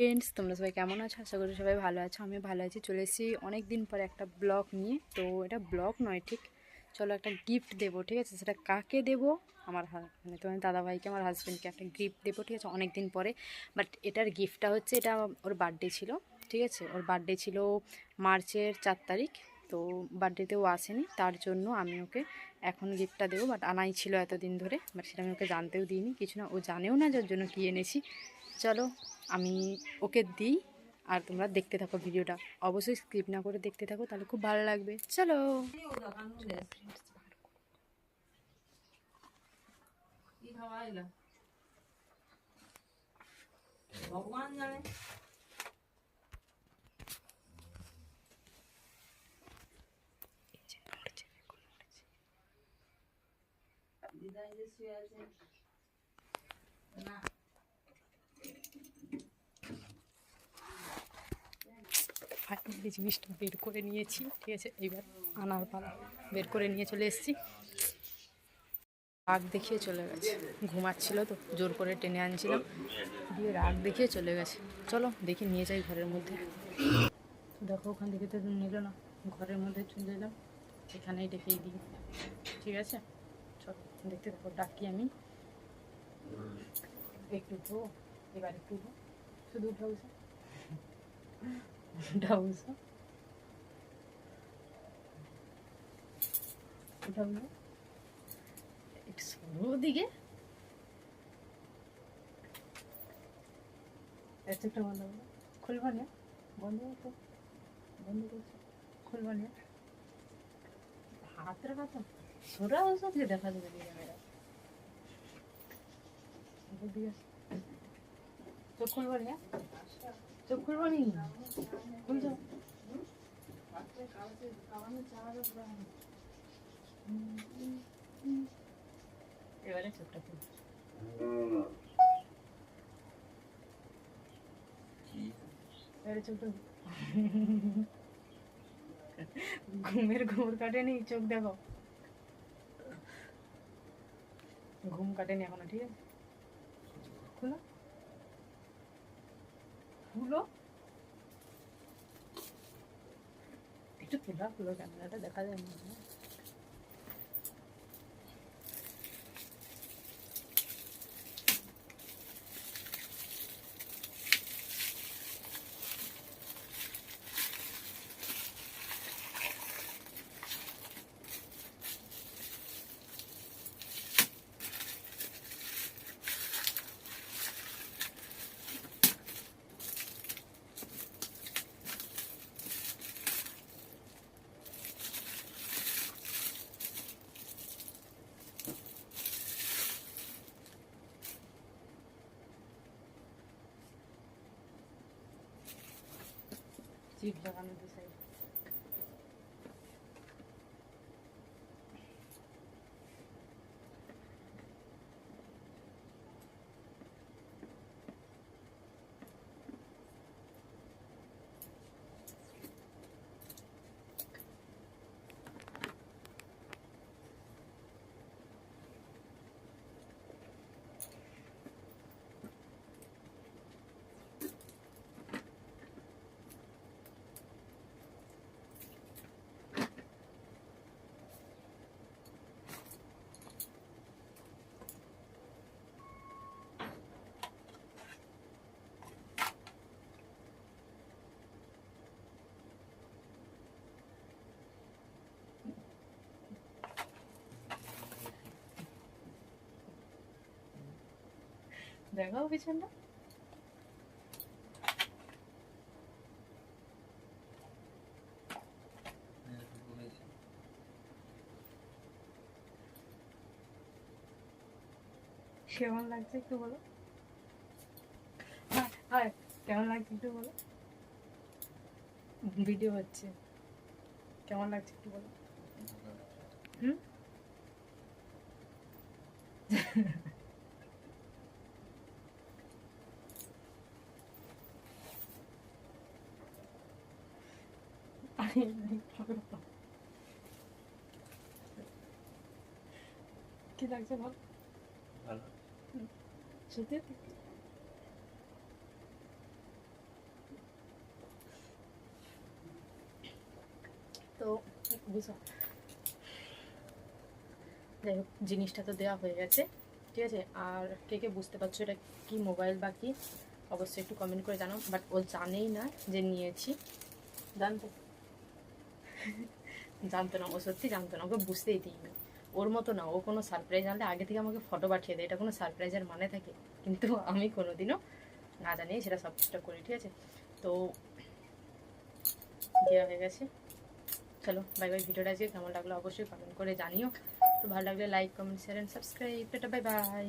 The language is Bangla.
ফ্রেন্ডস তোমরা সবাই কেমন আছো? আশা করি সবাই ভালো আছো আমি ভালো আছি। চলে এসেছি অনেক দিন পরে একটা ব্লগ নিয়ে। তো এটা ব্লগ নয়, ঠিক? চলো একটা গিফট দেবো, ঠিক আছে? সেটা কাকে দেবো? আমার মানে তোমার দাদাভাইকে, আমার হাজব্যান্ডকে একটা গিফট দেবো, ঠিক আছে? অনেক দিন পরে। বাট এটার গিফটটা হচ্ছে, এটা ওর বার্থডে ছিল, ঠিক আছে? ওর বার্থডে ছিল মার্চের চার তারিখ। তো বার্থডেতেও আসেনি, তার জন্য আমি ওকে এখন গিফটটা দেবো। বাট আনাই ছিল এতদিন ধরে বাট সেটা আমি ওকে জানতেও দিইনি। কিছু না, ও জানেও না, যার জন্য কী এনেছি। চলো, আমি ওকে দিই আর তোমরা দেখতে থাকো ভিডিওটা। অবশ্যই স্কিপ না করে দেখতে থাকো, তাহলে খুব ভালো লাগবে। চলো। ভগবান জানে না। ফাইনালি জিনিসটা বের করে নিয়েছি, ঠিক আছে? এইবার আনার পালা বের করে নিয়ে চলে এসেছি। রাগ দেখিয়ে চলে গেছে। ঘুমাচ্ছিল তো, জোর করে টেনে আনছিলাম। দিয়ে রাগ দেখিয়ে চলে গেছে। চলো, দেখি নিয়ে যাই ঘরের মধ্যে। দেখো, ওখান থেকে তো নিল না। ঘরের মধ্যে চলে এলাম এখানেই ডেকেই দিই। ঠিক আছে? চলো, দেখতে থাকো, ডাকি আমি। একটু উঠো এবার একটু শুধু উঠো একটু সরো দিকে। বন্ধ খুলবা না? করতো বন্ধ করছ। খুলবা না? সরা বসো দিয়ে দেখা যাবে ক্যামেরা না? চোখ খুলবা নি খুলছো এবারে চোখটা খুল এবারে চোখটা ঘুমের ঘুমর কাটেনি চোখ দেখো ঘুম কাটেনি এখনও ঠিক আছে খুলো খুলো একটু তোলা হলো ক্যামেরাটা দেখা যায় না। জিপ লাগানো দু দেখাও পিছনটা। কেমন লাগছে একটু বলো? হ্যাঁ কেমন লাগছে একটু বলো? ভিডিও হচ্ছে। কেমন লাগছে একটু বলো? হুম? 아니, 저그렸다. 기다리지 절대 তো বুঝো যাই হোক জিনিসটা তো দেওয়া হয়ে গেছে ঠিক আছে আর কে কে বুঝতে পারছ এটা কি মোবাইল বা কি? অবশ্যই একটু কমেন্ট করে জানো বাট ও জানেই না যে নিয়েছি। জানতে। জানতো না, ও সত্যি জানতো না, ওকে বুঝতেই দিইনি। ওর মতো না, ও কোনো সারপ্রাইজ আনলে আগে থেকে আমাকে ফটো পাঠিয়ে দেয়, এটা কোনো সারপ্রাইজের মানে থাকে। কিন্তু আমি কোনোদিনও না জানিয়ে সেটা সব কিছুটা করি, ঠিক আছে? তো দেওয়া হয়ে গেছে। চলো বাই বাই ভিডিওটা আজকে কেমন লাগল অবশ্যই কমেন্ট করে জানিও। তো ভালো লাগলে like comment share and subscribe এটা বাই বাই